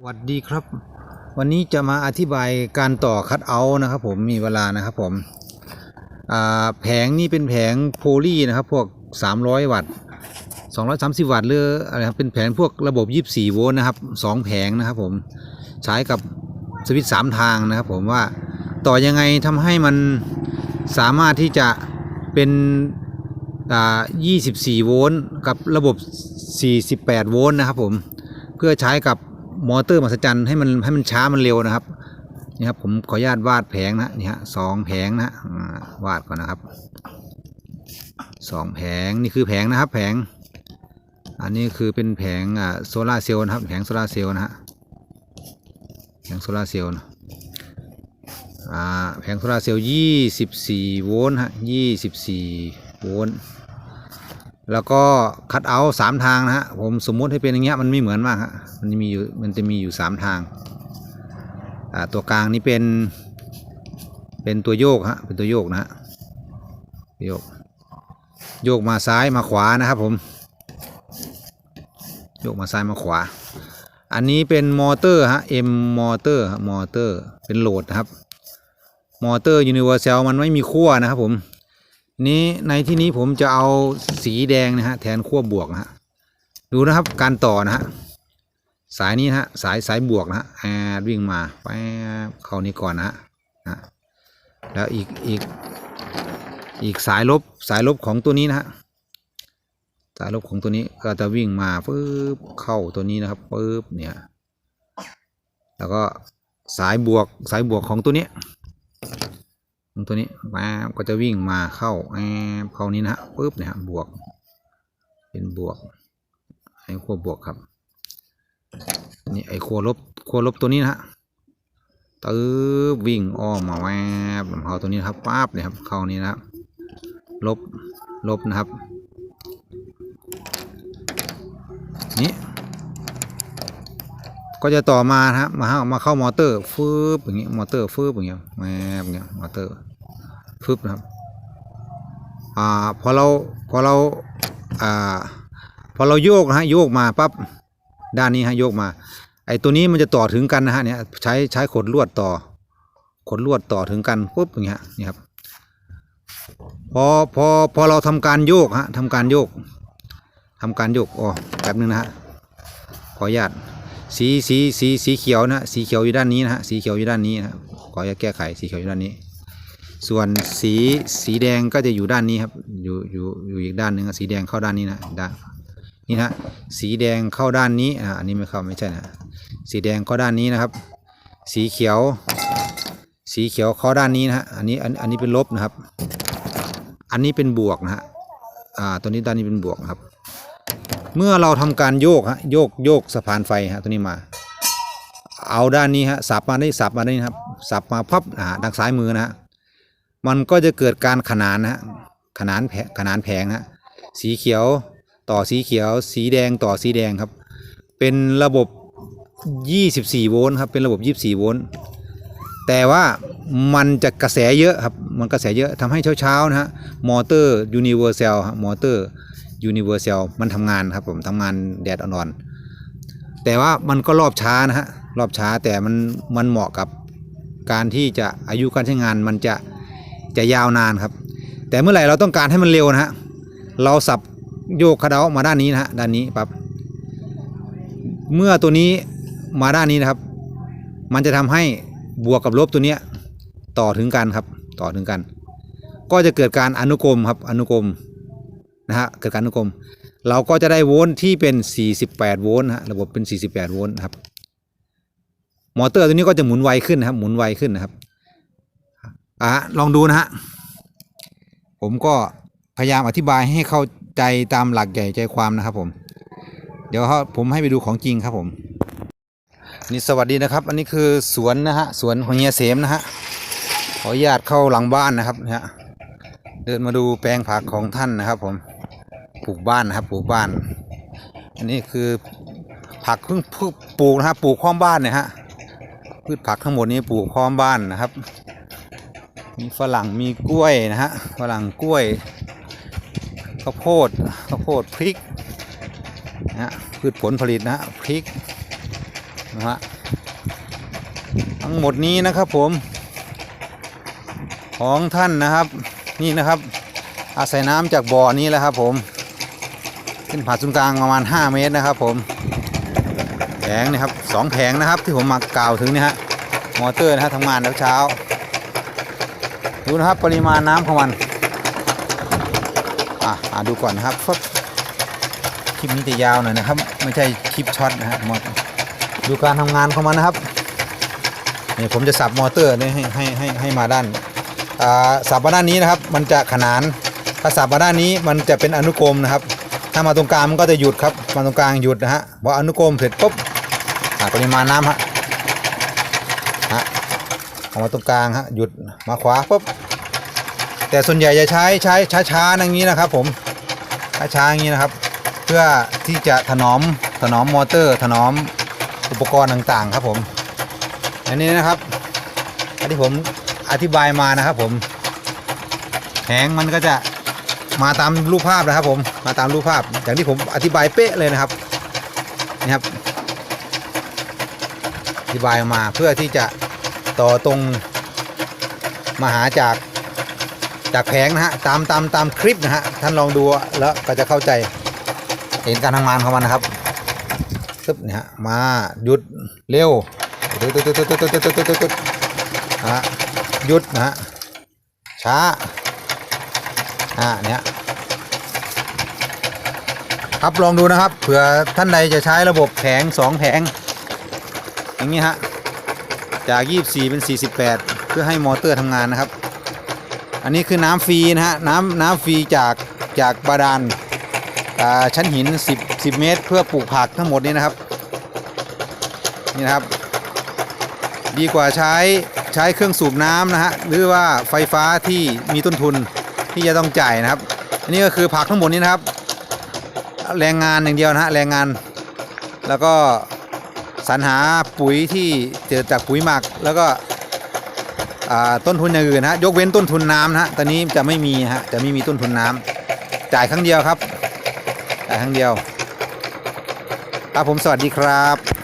สวัสดีครับ วันนี้จะมาอธิบายการต่อคัดเอาท์นะครับ ผมมีเวลานะครับผมแผงนี่เป็นแผงโพลีนะครับพวก 300 วัตต์230 วัตต์หรืออะไรครับเป็นแผงพวกระบบ 24 โวลต์นะครับสองแผงนะครับผมใช้กับสวิตช์สามทางนะครับผมว่าต่อยังไงทำให้มันสามารถที่จะเป็นอ่า24 โวลต์กับระบบ 48 โวลต์นะครับผมเพื่อใช้กับ มอเตอร์มหัศจรรย์ให้มันให้มันช้ามันเร็วนะครับนี่ครับผมขออนุญาตวาดแผงนะนี่ฮะสองแผงนะวาดก่อนนะครับสองแผงนี่คือแผงนะครับ แผง อันนี้คือเป็นแผงโซลาเซลล์นะครับ แผงโซลาเซลล์นะฮะแผงโซลาเซลล์นะแผงโซลาเซลล์ยี่สิบสี่โวลต์ฮะยี่สิบสี่โวลต์ แล้วก็คัดเอาสามทางนะฮะผมสมมุติให้เป็นอย่างเงี้ยมันไม่เหมือนมากฮะมันมีอยู่มันจะมีอยู่สามทางอ่าตัวกลางนี่เป็น เป็นตัวโยกฮะเป็นตัวโยกนะฮะโยกโยกมาซ้ายมาขวานะครับผมโยกมาซ้ายมาขวา อันนี้เป็นมอเตอร์ฮะ M มอเตอร์มอเตอร์เป็นโหลดนะครับมอเตอร์ยูนิเวอร์แซลมันไม่มีขั้วนะครับผม นี้ในที่นี้ผมจะเอาสีแดงนะฮะแทนขั้วบวกนะฮะดูนะครับการต่อนะฮะสายนี้นะฮะสายสายบวกนะฮะแอดวิ่งมาไปเข้านี้ก่อนนะฮะนะแล้วอีกอีกอีกสายลบสายลบของตัวนี้นะฮะสายลบของตัวนี้ก็จะวิ่งมาปึ๊บเข้าตัวนี้นะครับปึ๊บเนี่ยแล้วก็สายบวกสายบวกของตัวนี้ ตัวนี้แป๊บก็จะวิ่งมาเข้าแอบเข้านี้นะฮะปุ๊บเนี่ยบวก เป็นบวก ไอ้ขั้วบวกครับนี่ไอ้ขั้วลบขั้วลบตัวนี้นะฮะตื้อวิ่งอ้อมมาแวบเข้าตัวนี้นครับปั๊บเนี่ยครับเข้านี้นะครับลบลบนะครับ นี่ ก็จะต่อมานะฮะมาเข้ามาเข้ามอเตอร์ฟืบอย่างเงี้ยมอเตอร์ฟืบอย่างเงี้ยแหมอย่างเงี้ยมอเตอร์ฟืบนะครับอ่าพอเราพอเราอ่าพอเราโยกนะฮะโยกมาปั๊บด้านนี้ฮะโยกมาไอ้ตัวนี้มันจะต่อถึงกันนะฮะเนี่ยใช้ใช้ขดลวดต่อขดลวดต่อถึงกันปุ๊บอย่างเงี้ยนี่ครับพอพอพอเราทำการโยกฮะทำการโยกทำการโยกอ๋อแป๊บนึงนะฮะขออนุญาต สีสีสีสีเขียวนะสีเขียวอยู่ด้านนี้นะฮะสีเขียวอยู่ด้านนี้นะขอจะแก้ไขสีเขียวอยู่ด้านนี้ ส่วนสีสีแดงก็จะอยู่ด้านนี้ครับอยู่อยู่อยู่อีกด้านหนึ่งสีแดงเข้าด้านนี้นะด้านนี่นะฮะสีแดงเข้าด้านนี้อ่าอันนี้ไม่เข้าไม่ใช่นะสีแดงเข้าด้านนี้นะครับ สีเขียว สีเขียวเข้าด้านนี้นะฮะอันนี้อันอันนี้เป็นลบนะครับ อันนี้เป็นบวกนะฮะอ่าตัวนี้ด้านนี้เป็นบวกนะครับ เมื่อเราทำการโยกฮะโยกโยกสะพานไฟฮะตัวนี้มา เอาด้านนี้ฮะสับมาได้สับมาได้นะครับสับมาพับอ่าด้านซ้ายมือนะฮะมันก็จะเกิดการขนานนะฮะขนานแผขนานแผงฮะสีเขียวต่อสีเขียว สีแดงต่อสีแดงครับ เป็นระบบ 24 โวลต์ครับเป็นระบบ 24 โวลต์แต่ว่ามันจะกระแสเยอะครับมันกระแสเยอะทำให้เช้าๆนะฮะมอเตอร์ยูนิเวอร์แซลมอเตอร์ นิเวอร์แซลมันทำงานครับผมทำงานแดดอ่อนๆแต่ว่ามันก็รอบช้านะฮะรอบช้าแต่มันมันเหมาะกับการที่จะอายุการใช้งานมันจะจะยาวนานครับ แต่เมื่อไหร่เราต้องการให้มันเร็วนะฮะเราสับโยกคาเดามาด้านนี้นะฮะด้านนี้ปั๊บเมื่อตัวนี้มาด้านนี้นะครับ มันจะทำให้บวกกับลบตัวเนี้ยต่อถึงกันครับ ต่อถึงกัน ก็จะเกิดการอนุกรมครับอนุกรม นะฮะเกิดการอนุกรม เราก็จะได้โวลต์ที่เป็น 48 โวลต์ฮะระบบเป็น 48 โวลต์นะครับมอเตอร์ตัวนี้ก็จะหมุนไวขึ้นนะครับ หมุนไวขึ้นนะครับอะลองดูนะฮะผมก็พยายามอธิบายให้เข้าใจตามหลักใหญ่ใจความนะครับผม เดี๋ยวผมให้ไปดูของจริงครับผม นี่สวัสดีนะครับ อันนี้คือสวนนะฮะสวนของเฮียเสมนะฮะขออนุญาตเข้าหลังบ้านนะครับนะฮะเดินมาดูแปลงผักของท่านนะครับผม ปลูกบ้านนะครับ ปลูกบ้าน อันนี้คือผักเพิ่งเพิ่งปลูกนะครับปลูกค้อมบ้านเนี่ยฮะพืชผักทั้งหมดนี้ปลูกค้อมบ้านนะครับ มีฝรั่งมีกล้วยนะฮะฝรั่งกล้วยข้าวโพดข้าวโพดพริกนะฮะพืชผลผลิตนะฮะพริกนะฮะทั้งหมดนี้นะครับผม ของท่านนะครับนี่นะครับ อาศัยน้ำจากบ่อนี้แหละครับผม ขึ้นผ่าศูนย์กลางประมาณ 5 เมตรนะครับผมแผงนะครับสองแผงนะครับที่ผมมากล่าวถึงนี่ฮะมอเตอร์นะฮะทำงานแล้วเช้า ดูนะครับปริมาณน้ำของมันอะอะดูก่อนนะครับคลิปนี้จะยาวหน่อยนะครับ ไม่ใช่คลิปช็อตนะฮะมอดูการทำงานของมันนะครับนี่ผมจะสับมอเตอร์นี่ให้ให้ให้ให้มาด้านอ่าสับมาด้านนี้นะครับ มันจะขนานถ้าสับมาด้านนี้มันจะเป็นอนุกรมนะครับ ถ้ามาตรงกลางมันก็จะหยุดครับมาตรงกลางหยุดนะฮะพออนุกรมเสร็จปุ๊บอ่าปริมาณน้ำฮะฮะออกมาตรงกลางฮะหยุดมาขวาปุ๊บแต่ส่วนใหญ่จะใช้ใช้ช้าๆอย่างนี้นะครับ ผมช้าๆอย่างนี้นะครับ เพื่อที่จะถนอมถนอมมอเตอร์ ถนอมอุปกรณ์ต่างๆ ครับผม อันนี้นะครับอันที่ผมอธิบายมานะครับผมแผงมันก็จะ มาตามรูปภาพนะครับผมมาตามรูปภาพ อย่างที่ผมอธิบายเป๊ะเลยนะครับนี่ครับอธิบายมาเพื่อที่จะต่อตรงมาหาจากจากแผงนะฮะตามตามตามคลิปนะฮะท่านลองดูแล้วก็จะเข้าใจเห็นการทำงานของมันนะครับซึบเนี่ยฮะมาหยุดเร็วตึ๊ดตึ๊ดตึ๊ดตึ๊ดตึ๊ดตึ๊ดตึ๊ดตึ๊ดฮะหยุดนะฮะช้า อ่าเนี่ยครับลองดูนะครับเผื่อท่านใดจะใช้ระบบแผง2แผงอย่างนี้ฮะจาก 24 เป็น 48 เพื่อให้มอเตอร์ทำงานนะครับ อันนี้คือน้ำฟรีนะฮะน้ำน้ำฟรีจากจากบาดาลชั้นหิน 10 10 เมตร เพื่อปลูกผักทั้งหมดนี้นะครับนี่นะครับ ดีกว่าใช้ใช้เครื่องสูบน้ำนะฮะหรือว่าไฟฟ้าที่มีต้นทุน ที่จะต้องจ่ายนะครับ อันนี้ก็คือผักทั้งหมดนี้นะครับ แรงงานอย่างเดียวนะฮะแรงงาน แล้วก็สรรหาปุ๋ยที่เกิดจากปุ๋ยหมักแล้วก็ต้นทุนอย่างอื่นนะฮะยกเว้นต้นทุนน้ำนะฮะตอนนี้จะไม่มีฮะจะไม่มีต้นทุนน้ำจ่ายครั้งเดียวครับจ่ายครั้งเดียวครับผมสวัสดีครับ